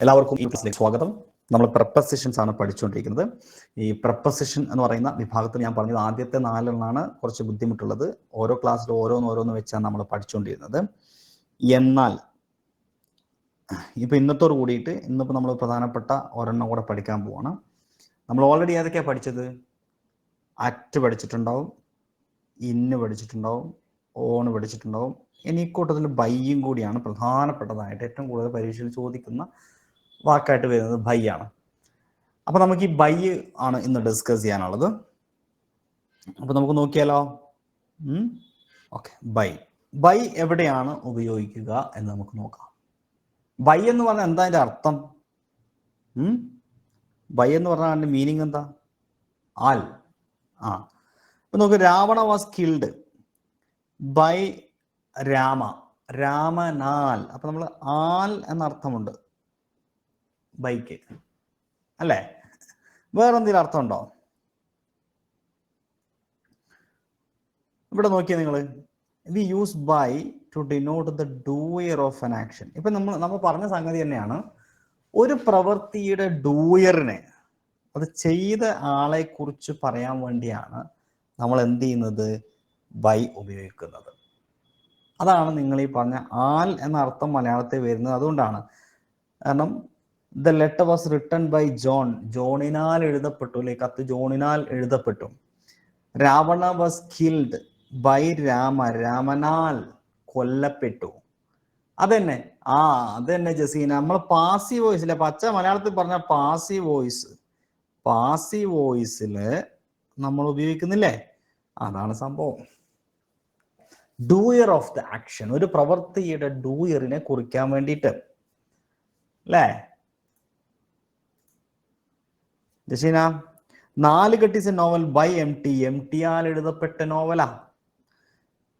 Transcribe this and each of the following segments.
എല്ലാവർക്കും ഈ ക്ലാസ്സിലേക്ക് സ്വാഗതം. നമ്മൾ പ്രപ്പസിഷൻസ് ആണ് പഠിച്ചുകൊണ്ടിരിക്കുന്നത്. ഈ പ്രപ്പസിഷൻ എന്ന് പറയുന്ന വിഭാഗത്തിൽ ഞാൻ പറഞ്ഞത് ആദ്യത്തെ നാലെണ്ണാണ് കുറച്ച് ബുദ്ധിമുട്ടുള്ളത്. ഓരോ ക്ലാസ്സിൽ ഓരോന്ന് ഓരോന്ന് വെച്ചാണ് നമ്മൾ പഠിച്ചുകൊണ്ടിരുന്നത്. എന്നാൽ ഇപ്പൊ ഇന്നത്തോട് കൂടിയിട്ട് ഇന്നിപ്പോ നമ്മൾ പ്രധാനപ്പെട്ട ഒരെണ്ണം കൂടെ പഠിക്കാൻ പോവാണ്. നമ്മൾ ഓൾറെഡി ഏതൊക്കെയാണ് പഠിച്ചത്? അറ്റ് പഠിച്ചിട്ടുണ്ടാവും ഇന്ന് പഠിച്ചിട്ടുണ്ടാവും ഓണ് പഠിച്ചിട്ടുണ്ടാവും. ഇനി ഇക്കൂട്ടത്തിൽ ബൈയും കൂടിയാണ് പ്രധാനപ്പെട്ടതായിട്ട് ഏറ്റവും കൂടുതൽ പരീക്ഷയിൽ ചോദിക്കുന്ന വാക്കായിട്ട് വരുന്നത് ബൈ ആണ്. അപ്പൊ നമുക്ക് ഈ ബൈ ആണ് ഇന്ന് ഡിസ്കസ് ചെയ്യാനുള്ളത്. അപ്പൊ നമുക്ക് നോക്കിയാലോ? Okay by. ബൈ എവിടെയാണ് ഉപയോഗിക്കുക എന്ന് നമുക്ക് നോക്കാം. ബൈ എന്ന് പറഞ്ഞാൽ എന്താ അതിന്റെ അർത്ഥം? ബൈ എന്ന് പറഞ്ഞാൽ അതിന്റെ മീനിങ് എന്താ? ആൽ. ആ. ഇപ്പൊ നോക്ക് Ravana was killed by Rama. രാമനാൽ. അപ്പൊ നമ്മൾ ആൽ എന്ന അർത്ഥമുണ്ട് ബൈക്ക്. അല്ലേ? വേറെ എന്തെങ്കിലും അർത്ഥമുണ്ടോ? ഇവിടെ നോക്കിയേ നിങ്ങൾ we use by to denote the doer of an action ഇപ്പൊ നമ്മൾ നമ്മൾ പറഞ്ഞ സംഗതി തന്നെയാണ്. ഒരു പ്രവൃത്തിയുടെ ഡൂയറിനെ അത് ചെയ്ത ആളെ കുറിച്ച് പറയാൻ വേണ്ടിയാണ് നമ്മൾ എന്ത് ചെയ്യുന്നത്? ബൈ ഉപയോഗിക്കുന്നത്. അതാണ് നിങ്ങൾ ഈ പറഞ്ഞ ആൽ എന്ന അർത്ഥം മലയാളത്തിൽ വരുന്നത്. അതുകൊണ്ടാണ്. കാരണം the letter was written by John ജോണിനാൽ എഴുതപ്പെട്ടു അല്ലെ? കത്ത് ജോണിനാൽ എഴുതപ്പെട്ടു. Ravana was killed by Rama. രാമനാൽ കൊല്ലപ്പെട്ടു. അതന്നെ. ആ അതന്നെ ജസീന. നമ്മൾ പാസീവ് വോയിസ് അല്ലെ പച്ച മലയാളത്തിൽ പറഞ്ഞ പാസീവ് വോയിസ് പാസീവ് വോയിസിൽ നമ്മൾ ഉപയോഗിക്കുന്നില്ലേ? അതാണ് സംഭവം. ഡൂയർ ഓഫ് ദ ആക്ഷൻ ഒരു പ്രവൃത്തിയുടെ ഡൂയറിനെ കുറിക്കാൻ വേണ്ടിയിട്ട്. അല്ലേ? ജസീന നാല് കെട്ടിസ് novel by M T M T all എഴുതപ്പെട്ട നോവലാ.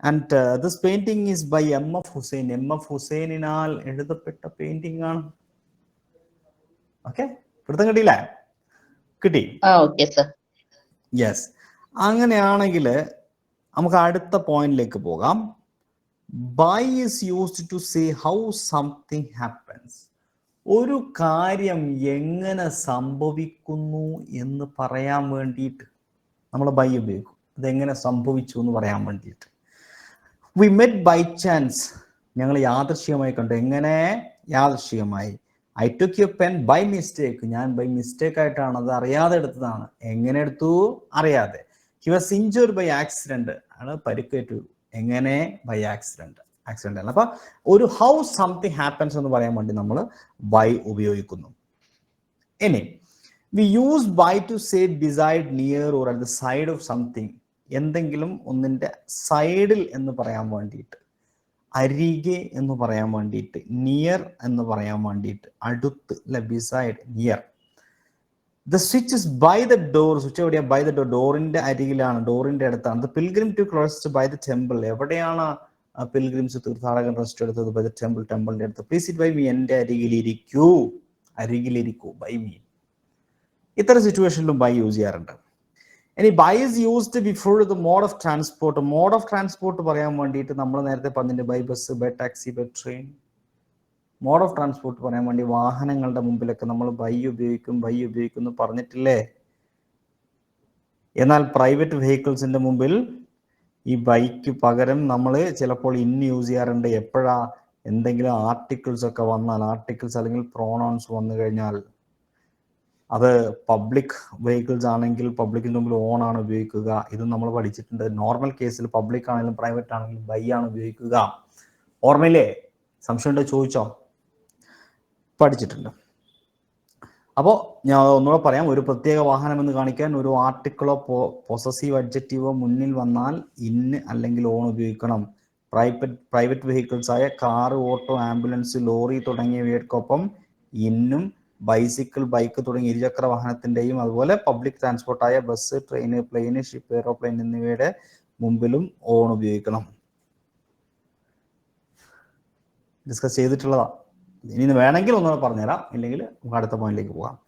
And this painting is by M F Husain M F ഹുസൈനിനാൽ എഴുതപ്പെട്ട പെയിന്റിംഗ് ആണ്. ഓക്കെ പിടുത്തം കിട്ടിയില്ല? കിട്ടി. യെസ് അങ്ങനെയാണെങ്കിൽ നമുക്ക് അടുത്ത പോയിന്റിലേക്ക് പോകാം. By is used to say how something happens ഒരു കാര്യം എങ്ങനെ സംഭവിക്കുന്നു എന്ന് പറയാൻ വേണ്ടിയിട്ട് നമ്മൾ ബൈ ഉപയോഗിക്കും. അതെങ്ങനെ സംഭവിച്ചു എന്ന് പറയാൻ വേണ്ടിയിട്ട്. വി മെറ്റ് ബൈ ചാൻസ് ഞങ്ങൾ യാദൃശ്യമായി കണ്ടു. എങ്ങനെ? യാദൃശ്യമായി I took you pen by mistake ഞാൻ ബൈ മിസ്റ്റേക്ക് ആയിട്ടാണ് അത് അറിയാതെ എടുത്തതാണ്. എങ്ങനെ എടുത്തു? അറിയാതെ. He was injured by accident ആണ് പരിക്കേറ്റു. എങ്ങനെ? ബൈ ആക്സിഡന്റ് ആക്സിഡന്റ് ആണ് അപ്പൊ ഒരു ഹൗ സംതിങ് ഹാപ്പൻസ് എന്ന് പറയാൻ വേണ്ടി നമ്മൾ വൈ ഉപയോഗിക്കുന്നു. ഇനി we use by to say beside near or at the side of something എന്തെങ്കിലും ഒന്നിന്റെ സൈഡിൽ എന്ന് പറയാൻ വേണ്ടിയിട്ട് അരികെ എന്ന് പറയാൻ വേണ്ടിയിട്ട് നിയർ എന്ന് പറയാൻ വേണ്ടിയിട്ട് അടുത്ത് അല്ലെ beside near the switch is by the door switch എവിടെയാണ് ബൈ ദ ഡോർ ഡോറിന്റെ അരികിലാണ് ഡോറിന്റെ അടുത്താണ്. The pilgrim to close by the temple എവിടെയാണ് പിൽഗ്രിംസ് തീർത്ഥാടകൻ റെസ്റ്റ് എടുത്തത് ടെമ്പിൾ ടെമ്പിളിന്റെ അടുത്ത്. പ്ലീസ് ഇറ്റ് ബൈ മീ എന്റെ അരികിലിരിക്കൂ. അരികിലിരിക്കൂ ബൈ മീ ഇത്തരം സിറ്റുവേഷനിലും ബൈ യൂസ് ചെയ്യാറുണ്ട്. ഇനി by is used before the mode of transport mode of transport പറയാൻ വേണ്ടിയിട്ട് നമ്മൾ നേരത്തെ പറഞ്ഞിട്ട് by bus by taxi by train mode of transport പറയാൻ വേണ്ടി വാഹനങ്ങളുടെ മുമ്പിലൊക്കെ നമ്മൾ ബൈ ഉപയോഗിക്കും ബൈ ഉപയോഗിക്കും എന്ന് പറഞ്ഞിട്ടില്ലേ? എന്നാൽ പ്രൈവറ്റ് വെഹിക്കിൾസിന്റെ മുമ്പിൽ ഈ ബൈക്ക് പകരം നമ്മൾ ചിലപ്പോൾ ഇന്ന് യൂസ് ചെയ്യാറുണ്ട് എപ്പോഴാ എന്തെങ്കിലും ആർട്ടിക്കിൾസ് ഒക്കെ വന്നാൽ ആർട്ടിക്കിൾസ് അല്ലെങ്കിൽ പ്രോണൗൺസ് വന്നു കഴിഞ്ഞാൽ. അത് പബ്ലിക് വെഹിക്കിൾസ് ആണെങ്കിൽ പബ്ലിക്കിന്റെ മുമ്പിൽ ഓൺ ആണ് ഉപയോഗിക്കുക. ഇത് നമ്മൾ പഠിച്ചിട്ടുണ്ട്. നോർമൽ കേസിൽ പബ്ലിക് ആണെങ്കിലും പ്രൈവറ്റ് ആണെങ്കിലും ബൈ ആണ് ഉപയോഗിക്കുക. ഓർമ്മയില്ലേ? സംശയമുണ്ടോ? ചോദിച്ചോ? പഠിച്ചിട്ടുണ്ട്. അപ്പോൾ ഞാൻ ഒന്നുകൂടെ പറയാം. ഒരു പ്രത്യേക വാഹനം എന്ന് കാണിക്കാൻ ഒരു ആർട്ടിക്കിളോ പൊസസീവ് അഡ്ജക്റ്റീവോ മുന്നിൽ വന്നാൽ ഇന്ന് അല്ലെങ്കിൽ ഓൺ ഉപയോഗിക്കണം. പ്രൈവറ്റ് പ്രൈവറ്റ് വെഹിക്കിൾസ് ആയ കാറ് ഓട്ടോ ആംബുലൻസ് ലോറി തുടങ്ങിയവയ്ക്കൊപ്പം ഇന്നും ബൈസിക്കിൾ ബൈക്ക് തുടങ്ങിയ ഇരുചക്ര വാഹനത്തിന്റെയും അതുപോലെ public ട്രാൻസ്പോർട്ടായ bus train plane ship aeroplane എന്നിവയുടെ മുമ്പിലും ഓൺ ഉപയോഗിക്കണം. ഡിസ്കസ് ചെയ്തിട്ടുള്ളതാ. ഇനി വേണമെങ്കിൽ ഒന്നുകൂടെ പറഞ്ഞുതരാം. ഇല്ലെങ്കിൽ നമുക്ക് അടുത്ത പോയിന്റിലേക്ക് പോകാം.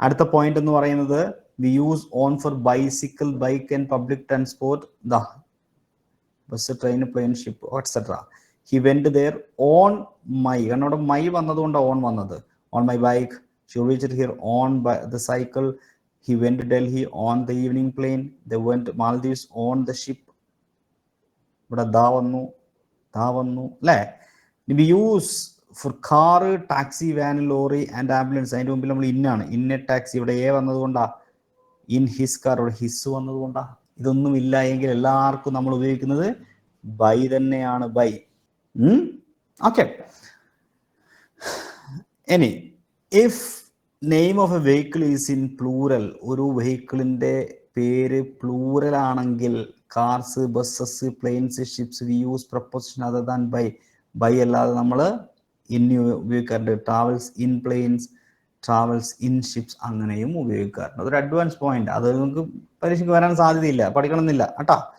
അടുത്ത പോയിന്റ് എന്ന് പറയുന്നത് we use on for bicycle bike and public transport the bus train plane ship etcetera he went there on my കാരണം അവിടെ മൈ വന്നതുകൊണ്ട് ഓൺ വന്നത്. On my bike She reach here on the cycle he went Delhi on the evening plane they went Maldives on the ship ഇവിടെ ദാ വന്നു. ദാ വന്നു. അല്ലേ? We use for car taxi van lorry and ambulance അതിന്റെ മുമ്പിൽ നമ്മൾ ഇന്നാണ് ഇന്ന ടാക്സി ഇവിടെ എ വന്നതുകൊണ്ടാ. ഇൻ ഹിസ് കാർ ഇവിടെ ഹിസ് വന്നതുകൊണ്ടാ. ഇതൊന്നും ഇല്ല എങ്കിൽ എല്ലാവർക്കും നമ്മൾ ഉപയോഗിക്കുന്നത് ബൈ തന്നെയാണ് ബൈ ഓക്കെ ഇനി if name of a vehicle is in plural ഒരു വെഹിക്കിളിന്റെ പേര് പ്ലൂരൽ ആണെങ്കിൽ cars buses planes ships we use preposition other than by by അല്ലാതെ നമ്മൾ ഇൻ ഉപയോഗിക്കാറുണ്ട്. Travels in planes travels in ships അങ്ങനെയും ഉപയോഗിക്കാറുണ്ട്. അതൊരു അഡ്വാൻസ് പോയിന്റ് അത് നിങ്ങൾക്ക് പരീക്ഷയ്ക്ക് വരാൻ സാധ്യതയില്ല. പഠിക്കണമെന്നില്ല. കേട്ടാ?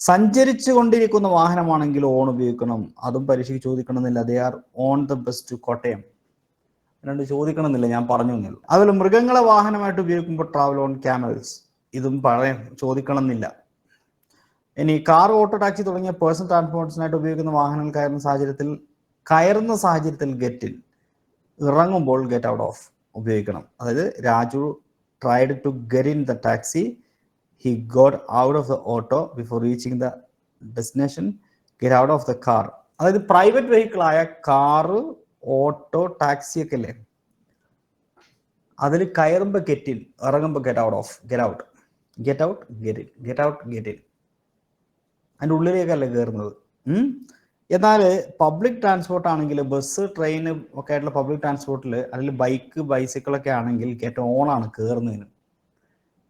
സഞ്ചരിച്ചു കൊണ്ടിരിക്കുന്ന വാഹനമാണെങ്കിൽ ഓൺ ഉപയോഗിക്കണം. അതും പരീക്ഷയ്ക്ക് ചോദിക്കണമെന്നില്ല. They are on the bus to Kottayam രണ്ട് ചോദിക്കണമെന്നില്ല. ഞാൻ പറഞ്ഞു തന്നുള്ളൂ അതുപോലെ മൃഗങ്ങളെ വാഹനമായിട്ട് ഉപയോഗിക്കുമ്പോൾ ട്രാവൽ ഓൺ ക്യാമൽസ് ഇതും പഴയ ചോദിക്കണമെന്നില്ല. ഇനി കാർ ഓട്ടോ ടാക്സി തുടങ്ങിയ പേഴ്സണൽ ട്രാൻസ്പോർട്ട്സിനായിട്ട് ഉപയോഗിക്കുന്ന വാഹനങ്ങൾക്കായിരുന്ന സാഹചര്യത്തിൽ കയറുന്ന സാഹചര്യത്തിൽ ഗെറ്റിൽ ഇറങ്ങുമ്പോൾ ഗെറ്റ് ഔട്ട് ഓഫ് ഉപയോഗിക്കണം. അതായത് Raju tried to get in the taxi he got out of the auto before reaching the destination get out of the car അതായത് പ്രൈവറ്റ് വെഹിക്കിൾ ആയ കാറ് ഓട്ടോ ടാക്സി ഒക്കെ അല്ലേ അതിൽ കയറുമ്പോൾ ഗെറ്റ് ഇറങ്ങുമ്പോൾ get out of get out get out get in get out get in അതിന്റെ ഉള്ളിലേക്കല്ല കയറുന്നത്. എന്നാൽ പബ്ലിക് ട്രാൻസ്പോർട്ട് ആണെങ്കിൽ ബസ് ട്രെയിൻ ഒക്കെ ആയിട്ടുള്ള പബ്ലിക് ട്രാൻസ്പോർട്ടിൽ അതിൽ ബൈക്ക് ബൈസിക്കിൾ ഒക്കെ ആണെങ്കിൽ ഗെറ്റ് ഓൺ ആണ് കയറുന്നതിന്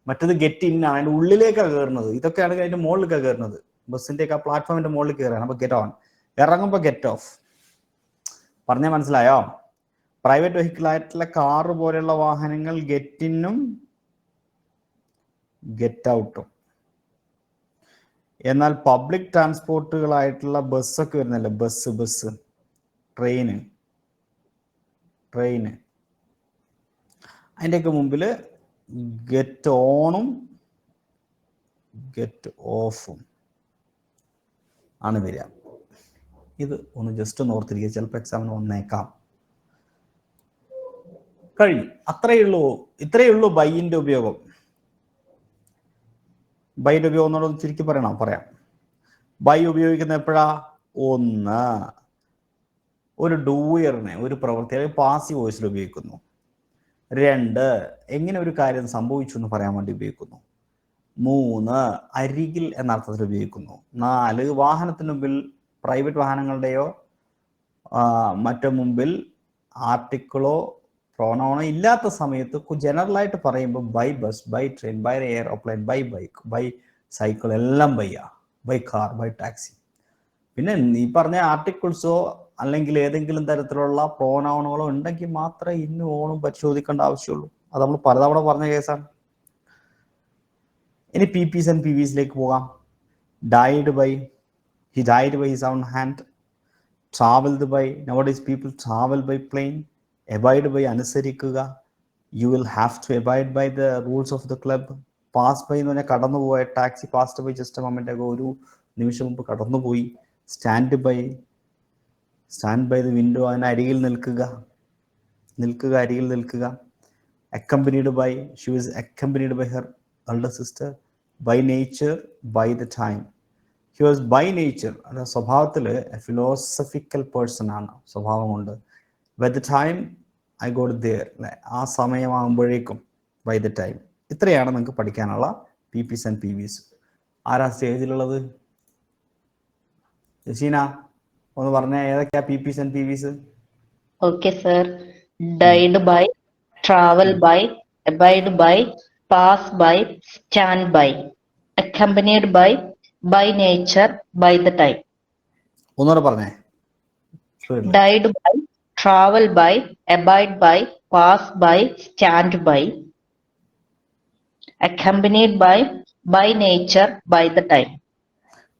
മറ്റത് ഗെറ്റ് ഇൻ ആണ് അതിന്റെ ഉള്ളിലേക്കാണ് കയറുന്നത് ഇതൊക്കെയാണെങ്കിൽ അതിന്റെ മുകളിലേക്കാണ് കയറുന്നത് ബസ്സിന്റെ ഒക്കെ ആ പ്ലാറ്റ്ഫോമിന്റെ മുകളിൽ കയറുകയാണ് അപ്പൊ ഗെറ്റ് ഓൺ ഇറങ്ങുമ്പോൾ ഗെറ്റ് ഓഫ് പറഞ്ഞാൽ മനസ്സിലായോ? പ്രൈവറ്റ് വെഹിക്കിൾ ആയിട്ടുള്ള കാറ് പോലെയുള്ള വാഹനങ്ങൾ ഗെറ്റിനും ഗെറ്റ് ഔട്ടും എന്നാൽ പബ്ലിക് ട്രാൻസ്പോർട്ടുകളായിട്ടുള്ള ബസ്സൊക്കെ വരുന്നല്ലേ? ബസ് ബസ് ട്രെയിന് ട്രെയിന് അതിന്റെയൊക്കെ മുമ്പിൽ ഗെറ്റ് ഓണും ഗെറ്റ് ഓഫും ആണ് വരിക. ഇത് ഒന്ന് ജസ്റ്റ് ഒന്ന് ഓർത്തിരിക്കുക. ചിലപ്പോൾ എക്സാമിന് വന്നേക്കാം. കഴിഞ്ഞു. അത്രയേ ഉള്ളൂ. ഇത്രയേ ഉള്ളൂ ബൈയിന്റെ ഉപയോഗം. ബൈയുടെ ഉപയോഗം എന്നുള്ളത് ചുരുക്കി പറയണം? പറയാം. ബൈ ഉപയോഗിക്കുന്ന എപ്പോഴാ? ഒന്ന്. ഒരു ഡൂയറിനെ ഒരു പ്രവൃത്തി അല്ലെങ്കിൽ പാസീവ് വോയിസിൽ ഉപയോഗിക്കുന്നു. രണ്ട്. എങ്ങനെ ഒരു കാര്യം സംഭവിച്ചു എന്ന് പറയാൻ വേണ്ടി ഉപയോഗിക്കുന്നു. മൂന്ന്. അരികിൽ എന്ന അർത്ഥത്തിൽ ഉപയോഗിക്കുന്നു. നാല്. വാഹനത്തിന് മുമ്പിൽ പ്രൈവറ്റ് വാഹനങ്ങളുടെയോ മറ്റു മുമ്പിൽ ആർട്ടിക്കിളോ പ്രോണോണോ ഇല്ലാത്ത സമയത്ത് ജനറലായിട്ട് പറയുമ്പോൾ by bus by train by airplane by bike by cycle എല്ലാം ബൈയാ ബൈ കാർ ബൈ ടാക്സി പിന്നെ നീ പറഞ്ഞ ആർട്ടിക്കിൾസോ അല്ലെങ്കിൽ ഏതെങ്കിലും തരത്തിലുള്ള പ്രോനൗണുകളോ ഉണ്ടെങ്കിൽ മാത്രമേ ഇന്ന് ഓണും പരിശോധിക്കേണ്ട ആവശ്യമുള്ളൂ. അത് നമ്മൾ പലതവണ പറഞ്ഞ കേസാണ് ഇനി പി പിസ് ആൻഡ് പി വിസിലേക്ക് പോകാം. Died by he died by his own hand travelled by nowadays people travel by plane abide by അനുസരിക്കുക. You will have to abide by the rules of the club pass by എന്ന് പറഞ്ഞാൽ കടന്നുപോയ taxi past by just moment ഒക്കെ ഒരു നിമിഷം മുമ്പ് കടന്നുപോയി stand by stand by the window അതിന് അരികിൽ നിൽക്കുക. നിൽക്കുക അരികിൽ നിൽക്കുക. Accompanied by she was accompanied by her elder sister by nature by the time he was by nature അത് സ്വഭാവത്തിൽ ഫിലോസഫിക്കൽ പേഴ്സൺ ആണ്. സ്വഭാവം കൊണ്ട് by the time I got there അല്ലെ ആ സമയമാകുമ്പോഴേക്കും ബൈ ദ ടൈം ഇത്രയാണ് നിങ്ങൾക്ക് പഠിക്കാനുള്ള P Ps and P Vs ആരാ സ്റ്റേജിലുള്ളത് ജസീന ഒന്ന് പറഞ്ഞ ഏതൊക്കെയാ P Ps and P Vs okay sir died by travel by abide by pass by stand by accompanied by by nature by the time ഒന്നുകൂടെ പറഞ്ഞേ. ഡൈഡ് ൽ. Died by travel by, abide by, pass by, stand by, accompanied by, by nature, by the time.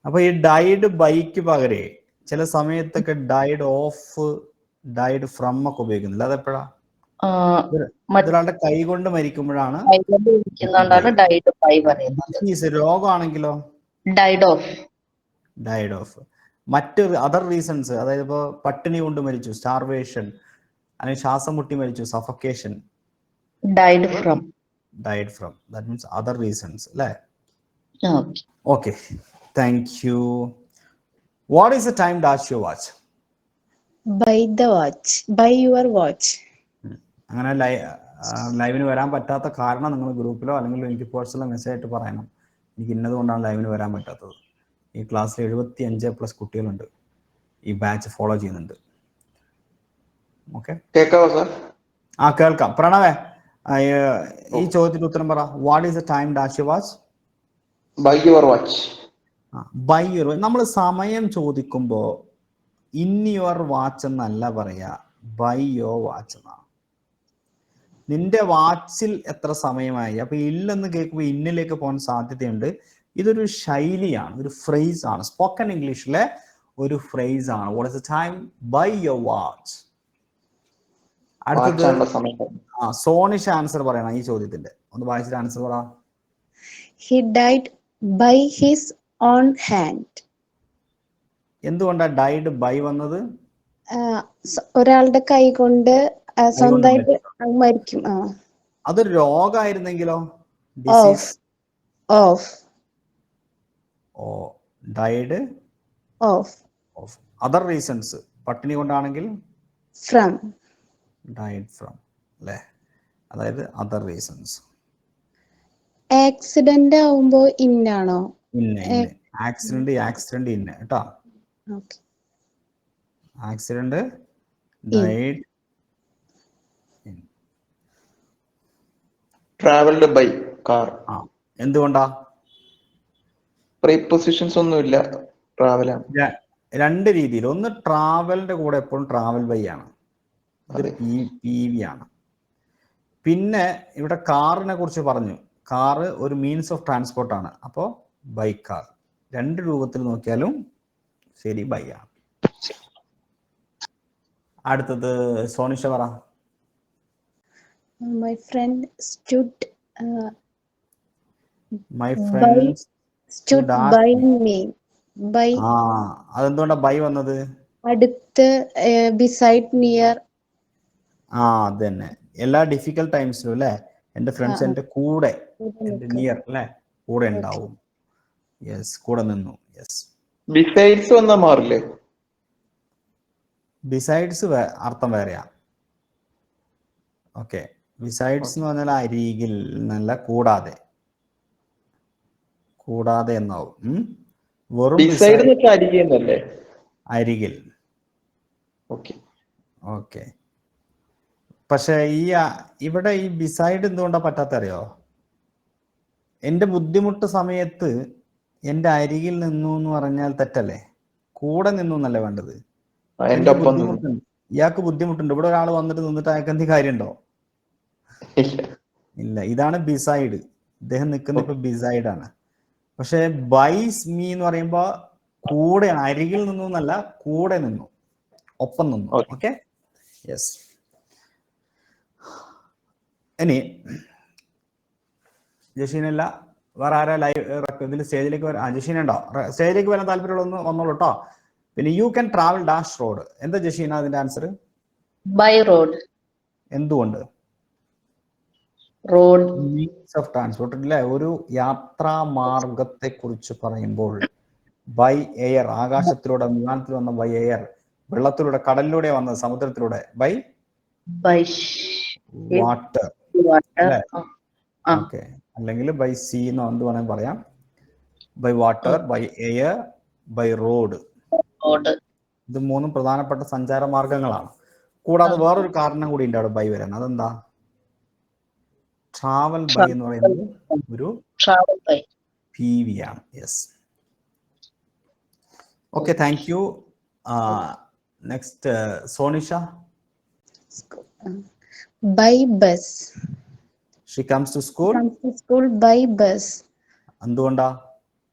അപ്പൊ ഈ died ബൈക്ക് പകരേ ചില സമയത്തൊക്കെ died of died from ഒക്കെ ഉപയോഗിക്കുന്നില്ല? അതെപ്പോഴാ? ഒരാളുടെ കൈ കൊണ്ട് മരിക്കുമ്പോഴാണ് രോഗമാണെങ്കിലോ? Died ഓഫ് ഡൈഡ് ഓഫ് മറ്റ് അതർ റീസൺസ് അതായത് ഇപ്പോൾ പട്ടിണി കൊണ്ട് മരിച്ചു സ്റ്റാർവേഷൻ അല്ലെങ്കിൽ ശ്വാസം മുട്ടി മരിച്ചു suffocation died from died from that means other reasons അല്ലേ. Okay thank you what is the time dash you watch by the watch by your watch അങ്ങനെ ലൈവിന് വരാൻ പറ്റാത്ത കാരണം നിങ്ങൾ ഗ്രൂപ്പിലോ അല്ലെങ്കിൽ എനിക്ക് പേഴ്സണൽ മെസ്സേജ് ആയിട്ട് പറയണം. എനിക്ക് ഇന്നത് കൊണ്ടാണ് ലൈവിന് വരാൻ പറ്റാത്തത്. ഈ ക്ലാസ്സിൽ എഴുപത്തി അഞ്ച് പ്ലസ് കുട്ടികളുണ്ട്. ഈ ബാച്ച് ഫോളോ ചെയ്യുന്നുണ്ട്. ഓക്കെ സാർ ആ കേൾക്കാം. പ്രണവേ ഈ ചോദ്യത്തിന് ഉത്തരം പറ. What is the time dash watch by your watch by your നമ്മൾ സമയം ചോദിക്കുമ്പോൾ ഇൻ യുവർ വാച്ച് എന്നല്ല പറയാ ബൈ യുവർ വാച്ച് എന്നാണ് നിന്റെ വാച്ചിൽ എത്ര സമയമായി? അപ്പൊ ഇല്ലെന്ന് കേൾക്കുമ്പോൾ ഇന്നിലേക്ക് പോകാൻ സാധ്യതയുണ്ട്. ഇതൊരു ശൈലിയാണ് ഒരു ഫ്രേസ് ആണ്. സ്പോക്കൺ ഇംഗ്ലീഷിലെ ഒരു ഫ്രേസ് ആണ്. What is the time by your watch അടുത്തത് സമയം ആ സോണിഷ് ആൻസർ പറയണം ഈ ചോദ്യത്തിന്റെ. ഒന്ന് വായിച്ചിട്ട് ആൻസർ പറ. He died by his own hand എന്തുകൊണ്ടാണ് ഡൈഡ് ബൈ വന്നത്? ഒരാളുടെ കൈ കൊണ്ട് സ്വന്തമായിട്ട് അങ്ങ് മരിക്കും. അതൊരു രോഗമായിരുന്നെങ്കിലോ of disease of died of of other reasons പട്ടിണി കൊണ്ടാണെങ്കിൽ ഫ്രം ഡൈഡ് ഫ്രം അല്ലേ? അതായത് അതർ റീസൺസ് ആക്സിഡന്റ് ആവുമ്പോൾ ഇൻ ആണോ? ഇന്ന ആക്സിഡന്റ് ആക്സിഡന്റ് ഇന്ന കേട്ടോ? Okay accident died travelled by car ആ എന്തുകൊണ്ടാ? പ്രീപൊസിഷൻസ് ഒന്നുമില്ല ട്രാവലാണ് ട്രാവൽ രണ്ട് രീതിയിൽ. ഒന്ന് ട്രാവലിന്റെ കൂടെ എപ്പോഴും ട്രാവൽ ബൈ ആണ്. പി വി ആണ്. പിന്നെ ഇവിടെ കാറിനെ കുറിച്ച് പറഞ്ഞു. കാറ് ഒരു മീൻസ് ഓഫ് ട്രാൻസ്പോർട്ട് ആണ്. അപ്പോൾ ബൈ കാർ രണ്ട് രൂപത്തിൽ നോക്കിയാലും ശരി ബൈ ആണ്. അടുത്തത് സോണിഷ പറ. My friend stood my ask by me by ആ അതെന്തുകൊണ്ടാ ബൈ വന്നത്? അടുത്ത് ബിസൈഡ് നിയർ ആ അത് തന്നെ എല്ലാ ഡിഫിക്കൽട്ട് ടൈംസിലും അല്ലേ? എന്റെ ഫ്രണ്ട്സ് എന്റെ കൂടെ എന്റെ നിയർ അല്ലേ? കൂടെ ഉണ്ടാവും. യെസ് കൂടെ നിന്നു. യെസ് ബിസൈഡ്സ് വന്നാ മാറില്ലേ? ബിസൈഡ്സ് അർത്ഥം വേറെയാ. ഓക്കെ ബിസൈഡ്സ് എന്ന് പറഞ്ഞാൽ അരികിൽ നല്ല കൂടാതെ. കൂടാതെ എന്നാവും? വെറും അരികിൽ. ഓക്കെ. പക്ഷെ ഈ ഇവിടെ ഈ ബിസൈഡ് എന്തുകൊണ്ടാ പറ്റാത്ത അറിയോ എന്റെ ബുദ്ധിമുട്ട് സമയത്ത് എന്റെ അരികിൽ നിന്നു എന്ന് പറഞ്ഞാൽ തെറ്റല്ലേ? കൂടെ നിന്നു എന്നല്ലേ വേണ്ടത്? എന്റെ ബുദ്ധിമുട്ടുണ്ട്. ഇയാൾക്ക് ബുദ്ധിമുട്ടുണ്ട്. ഇവിടെ ഒരാൾ വന്നിട്ട് നിന്നിട്ട് അയാൾക്ക് എന്തെങ്കിലും കാര്യമുണ്ടോ? ഇല്ല. ഇല്ല. ഇതാണ് ബിസൈഡ് ഇദ്ദേഹം നിൽക്കുന്ന ഇപ്പൊ ബിസൈഡ് ആണ്. പക്ഷെ ബൈസ് മീ എന്ന് പറയുമ്പോ കൂടെ അരികിൽ നിന്നു എന്നല്ല കൂടെ നിന്നു. ഒപ്പം നിന്നു. Okay. ഓക്കെ യെസ് ഇനി ജഷീനല്ല വേറെ ആരാ ലൈവ് ഇതിൽ സ്റ്റേജിലേക്ക് വരാൻ ആ ജഷീന ഉണ്ടോ? സ്റ്റേജിലേക്ക് വരാൻ താല്പര്യമുള്ള വന്നോളൂ കേട്ടോ പിന്നെ you can travel dash road എന്താ ജഷീന അതിന്റെ ആൻസർ ബൈ റോഡ് എന്തുകൊണ്ട്? Road. മീൻസ് ഓഫ് ട്രാൻസ്പോർട്ട് അല്ലെ ഒരു യാത്രാ മാർഗത്തെ കുറിച്ച് പറയുമ്പോൾ ബൈ എയർ ആകാശത്തിലൂടെ വിമാനത്തിൽ വന്ന ബൈ എയർ വെള്ളത്തിലൂടെ കടലിലൂടെ വന്ന സമുദ്രത്തിലൂടെ ബൈ ബൈ വാട്ടർ. ഓക്കെ അല്ലെങ്കിൽ ബൈ സീ എന്ന് എന്ത് വേണമെങ്കിൽ പറയാം. By water by air by road ഇത് മൂന്നും പ്രധാനപ്പെട്ട സഞ്ചാര മാർഗങ്ങളാണ് കൂടാതെ വേറൊരു കാരണം കൂടി ഉണ്ട് അവിടെ ബൈ വരാൻ. അതെന്താ? ട്രാവൽ ബൈ എന്ന് പറയുന്നത് ഒരു Travel by. പി വി ആണ്. Yes okay thank you next Sonisha by bus she comes to school school by bus എന്തുകൊണ്ടാ?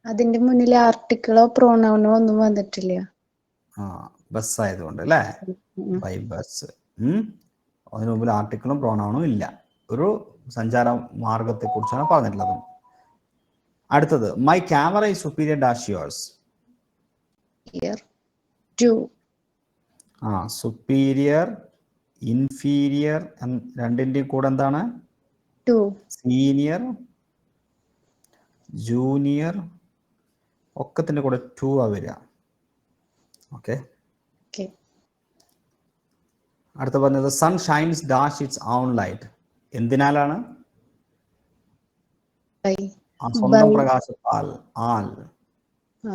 അതിന്റെ മുന്നിൽ ആർട്ടിക്കിളോ പ്രോണൗണോ ഒന്നും വന്നിട്ടില്ല. ആ ബസ് ആയതുകൊണ്ട് അല്ലേ. ബൈ ബസ് അതിനു മുമ്പിൽ ആർട്ടിക്കിളും പ്രോണൗണും ഇല്ല. ഒരു സഞ്ചാര മാർഗത്തെ കുറിച്ചാണ് പറഞ്ഞിട്ടുള്ളത്. അടുത്തത് my camera is superior dash yours. ആ സുപ്പീരിയർ ഇൻഫീരിയർ രണ്ടിന്റെയും കൂടെ എന്താണ്? സീനിയർ ജൂനിയർ ഒക്കത്തിന്റെ കൂടെ ടു ആ വരിക. ഓക്കെ ഓക്കെ അടുത്ത പറഞ്ഞത് sun shines dash its own light എന്തിനാലാണ്? By. ആ സ്വന്തം പ്രകാശത്താൽ all.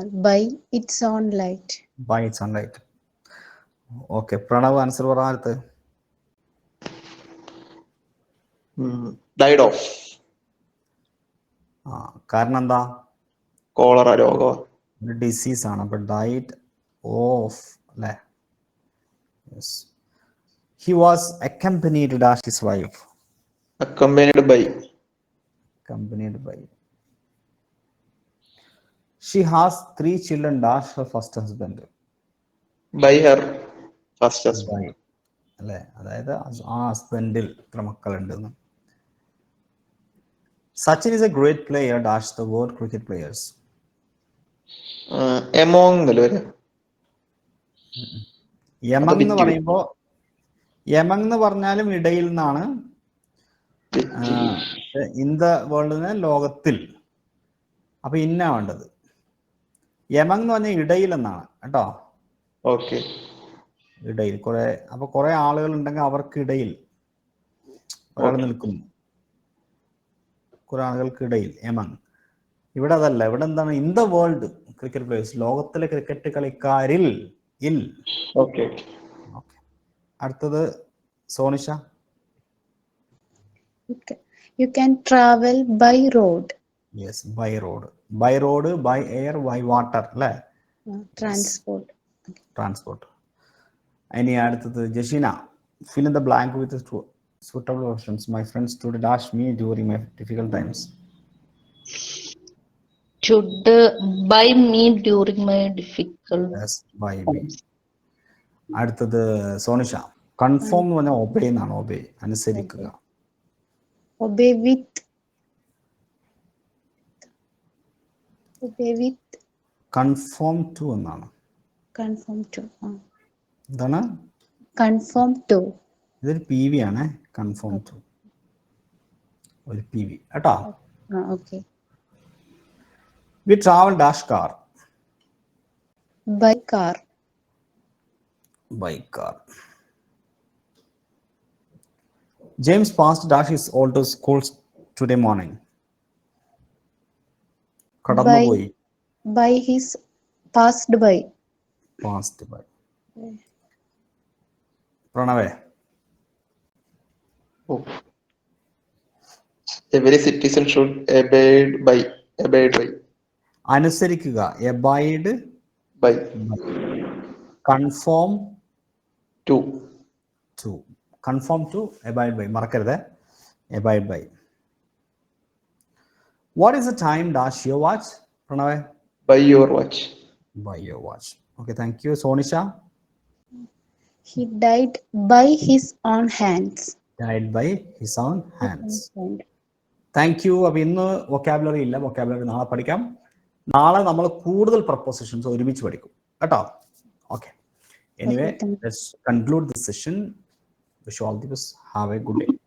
By. Its own light. By sunlight okay Pranav answer പറഞ്ഞത് ഡൈഡ്. ഓഫ് ആ കാരണം എന്താ കോളറ രോഗം. ഒരു ഡിസീസ് ആണ്. അപ്പൊ ഡൈറ്റ് ഓഫ് അല്ലേ? He was accompanied dash his wife accompanied by accompanied by. She has three children dash her first husband. By her first husband അല്ലെ? അതായത് ആ ഹസ്ബൻഡിൽ എത്ര മക്കളുണ്ടെന്ന് Sachin is a great player dash the world cricket players among among എന്ന് between. പറയുമ്പോ യമങ് എന്ന് പറഞ്ഞാലും ഇടയിൽ നിന്നാണ് ഇൻ ദ വേൾഡിന് ലോകത്തിൽ. അപ്പൊ ഇന്ന വേണ്ടത്. യമങ് എന്ന് പറഞ്ഞാൽ ഇടയിൽ എന്നാണ് കേട്ടോ? ഓക്കെ ഇടയിൽ. കുറെ അപ്പൊ കുറെ ആളുകൾ ഉണ്ടെങ്കിൽ അവർക്കിടയിൽ ഒരാൾ. നിൽക്കുന്നു. കുറെ ആളുകൾക്ക് ഇടയിൽ എമങ് ഇവിടെ അതല്ല ഇവിടെ എന്താണ്? In the world cricket players ലോകത്തിലെ ക്രിക്കറ്റ് കളിക്കാരിൽ ഇൽ. ഓക്കെ അടുത്തത് Sonisha. You can travel by road. Yes, by road. By road, by air, by water. അല്ലേ ട്രാൻസ്പോർട്ട് ട്രാൻസ്പോർട്ട് ഇനി അടുത്തത് Jashina fill in the blank with suitable options my friends stood dash me during my difficult times Should uh, buy me during my difficult yes by me അടുത്തത് Sonisha confirm എന്ന് പറഞ്ഞാൽ obey എന്നാണ് obey അനുസരിക്കുക obey with obey with confirm to എന്നാണ്. Confirm to എന്താണ്? Confirm to. ഇതൊരു P V ആണ് confirm to. ഒരു പി വി കേട്ടോ? Okay. We travel dash car. By car. by car. James passed dash his older schools today morning. കടന്നുപോയി by his passed by past by പ്രണവേ. Every citizen should abide by abide by അനുസരിക്കുക. Abide by confirm to to confirm to abide by മറക്കരുത്. Abide by what is the time dash your watch പ്രണവേ? By your watch by your watch okay thank you Sonisha? He died by his own hands died by his own hands thank you അപ്പൊ ഇന്ന് vocabulary ഇല്ല. Vocabulary നാളെ പഠിക്കാം. നാളെ നമ്മൾ കൂടുതൽ prepositions ഒരുമിച്ച് പഠിക്കും. കേട്ടോ? Okay anyway let's conclude the session Wish you all the best. Have a good day.